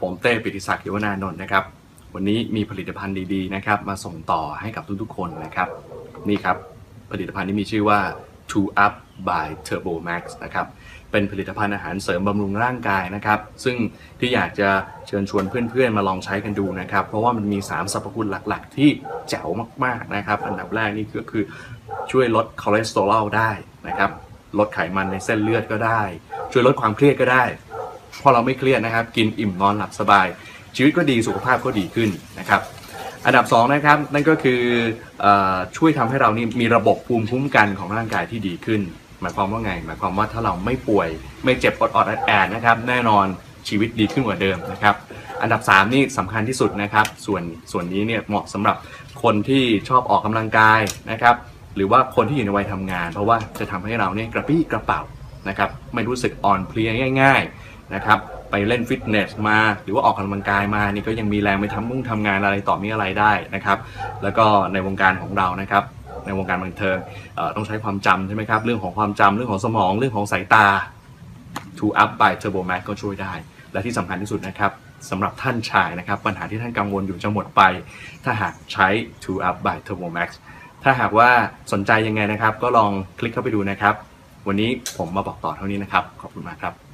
ผมเต้ปิติศักดิ์ยวนานนท์นะครับ วันนี้มีผลิตภัณฑ์ดีๆนะครับ มาส่งต่อให้กับทุกๆคนนะครับ นี่ครับ ผลิตภัณฑ์นี้มีชื่อว่า Two Up by Turbo Max นะครับ เป็นผลิตภัณฑ์อาหารเสริมบำรุงร่างกายนะครับ ซึ่งที่อยากจะเชิญชวนเพื่อนๆ มาลองใช้กันดูนะครับ เพราะว่ามันมี 3สรรพคุณหลักๆ ที่แจ๋วมากๆนะครับ อันดับแรกนี่ก็คือช่วยลดคอเลสเตอรอลได้นะครับ ลดไขมันในเส้นเลือดก็ได้ ช่วยลดความเครียดก็ได้ พอเราไม่เครียดนะครับ กินอิ่มนอนหลับสบาย ชีวิตก็ดีสุขภาพก็ดีขึ้นนะครับ อันดับ2นะครับนั่นก็คืออช่วยทำให้เรานี่มีระบบภูมิคุ้มกันของร่างกายที่ดีขึ้น หมายความว่าไง หมายความว่าถ้าเราไม่ป่วยไม่เจ็บอดอดแอดๆนะครับ แน่นอนชีวิตดีขึ้นกว่าเดิมนะครับ อันดับ 3 นี่สำคัญที่สุดนะครับ ส่วนส่วนนี้เนี่ยเหมาะสำหรับคนที่ชอบออกกำลังกายนะครับ หรือว่าคนที่อยู่ในวัยทำงาน เพราะว่าจะทำให้เราเนี่ยกระปี้กระเป๋านะครับ ไม่รู้สึกอ่อนเพลียง่าย ๆ นะครับไปเล่นฟิตเนสมาหรือว่าออกกำลังกายมานี่ก็ยังมีแรงไปทำมุ่งทำงานอะไรต่อมีอะไรได้นะครับแล้วก็ในวงการของเรานะครับในวงการบันเทิงต้องใช้ความจำใช่ไหมครับเรื่องของความจำเรื่องของสมองเรื่องของสายตา To Up by Turbo Max ก็ช่วยได้ และที่สำคัญที่สุดนะครับสำหรับท่านชายนะครับปัญหาที่ท่านกังวลอยู่จะหมดไป ถ้าหากใช้ To Up by Turbo Max ถ้าหากว่าสนใจยังไงนะครับ ก็ลองคลิกเข้าไปดูนะครับ วันนี้ผมมาบอกต่อเท่านี้นะครับ ขอบคุณมากครับ